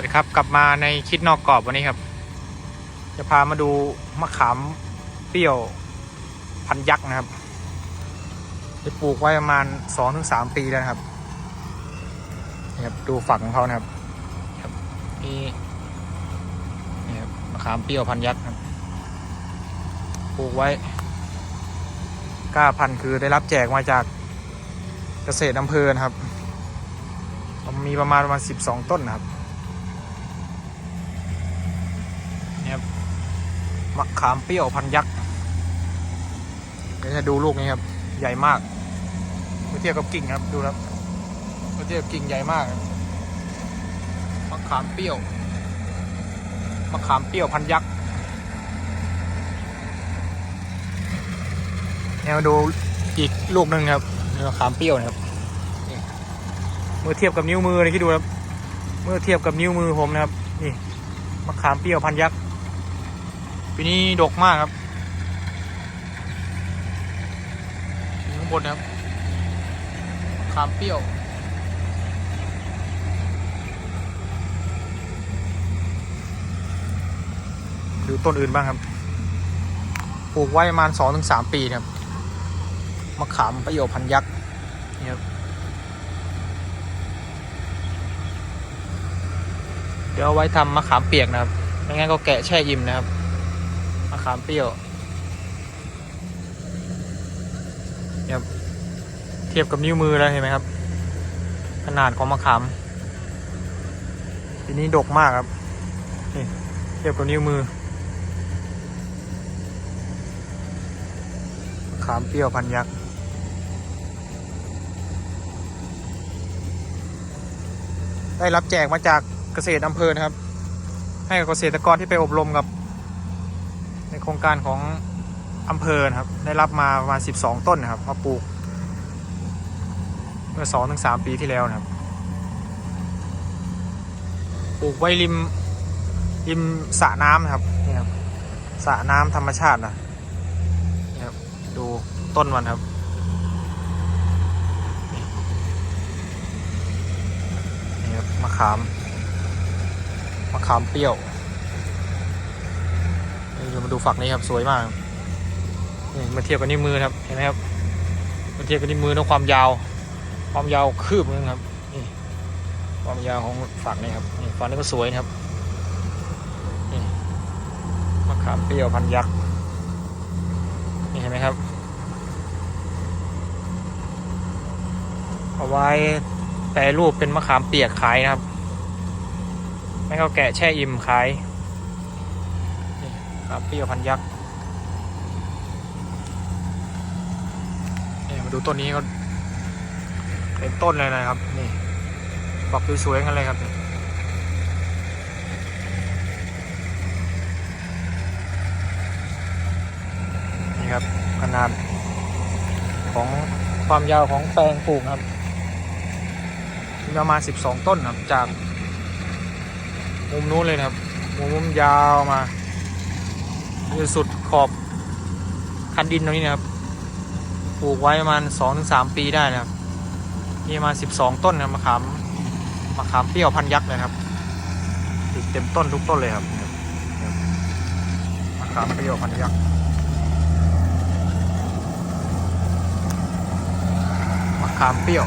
วัสดีครับกลับมาในคิดนอกกรอบวันนี้ครับ จะพามาดูมะขามเปรี้ยวพันยักษ์นะครับได้ปลูกไว้ประมาณสองถึงสามปีแล้วนะครับนี่ครับดูฝักของเขานะครับครับนี่นี่ครับมะขามเปรี้ยวพันยักษ์ครับปลูกไว้ก้าพันคือได้รับแจกมาจากเกษตรอำเภอนะครับ มีประมาณประมาณสิบสองต้นนะครับเนี่ยครับ มะขามเปรี้ยวพันยักษ์เดี๋ยวจะดูลูกนี้ครับ ใหญ่มากเมื่อเทียบกับกิ่งครับดูครับเมื่อเทียบกับกิ่งใหญ่มากครับมะขามเปรี้ยวมะขามเปรี้ยวพันยักษ์เนี่ยมาดูอีกลูกหนึ่งครับนี่มะขามเปรี้ยวนะครับเมื่อเทียบกับนิ้วมือเลยคิดดูครับ เมื่อเทียบกับนิ้วมือผมนะครับ นี่มะขามเปรี้ยวพันยักษ์ ปีนี้ดกมากครับข้างบนนะครับมะขามเปรี้ยวดูต้นอื่นบ้างครับ ปลูกไว้ประมาณสองถึงสามปีนะครับ มะขามปรี้ยวพันยักษ์นี่ครับเดี๋ยวเอาไว้ทำมะขามเปียกนะครับ ไม่งั้นก็แกะแช่อิ่มนะครับ มะขามเปรี้ยวเนี่ยเทียบกับนิ้วมือแล้วเห็นไหมครับ ขนาดของมะขามทีนี้ดกมากครับนี่เทียบกับนิ้วมือมะขามเปรี้ยวพันยักษ์ได้รับแจกมาจากเกษตรอำเภอนะครับ ให้กับเกษตรกรที่ไปอบรมกับ ในโครงการของอำเภอนะครับ ได้รับมาประมาณ 12 ต้นนะครับมาปลูก เมื่อ2-3ถึงปีที่แล้วนะครับ ปลูกไว้ริมริมสระน้ำนะครับนี่ครับสระน้ำธรรมชาตินะนี่ครับดูต้นมันครับนี่ครับมะขามมะขามเปรี้ยว ดูฝักนี้ครับสวยมากนี่มาเทียบกับนิ้วมือครับเห็นไหมครับมาเทียบกับนิ้วมือแล้วความยาว ความยาวคืบนึงครับนี่ความยาวของฝักนี่ครับนี่ฝักนี้ก็สวยนะครับนี่มะขามเปรี้ยวพันยักษ์นี่เห็นไหมครับเอาไว้แปรรูปเป็นมะขามเปียกขายนะครับไม่ก็แกะแช่อิ่มขาย นี่มะขามเปรี้ยวพันยักษ์นี่มาดูต้นนี้ก็เป็นต้นเลยนะครับ นี่ฝักสวยๆกันเลยครับนี่นี่ครับขนาดของความยาวของแปลงปลูกครับมีประมาณ 12 ต้นครับจาก มุมนู้นเลยนะครับ มุมมุมยาวมา จนสุดขอบคันดินตรงนี้นะครับ ปลูกไว้ประมาณ2-3ปีได้นะครับมีประมาณ12ต้นนะมะขามมะขามเปรี้ยวพันยักษ์เลยครับ ติดเต็มต้นทุกต้นเลยครับมะขามเปรี้ยวพันยักษ์มะขามเปรี้ยว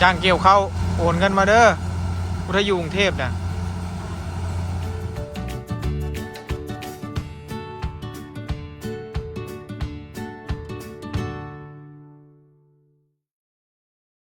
จ้างเกี่ยวเข้าวโอนกันมาเด้อ พุทธยูกรุงเทพนะ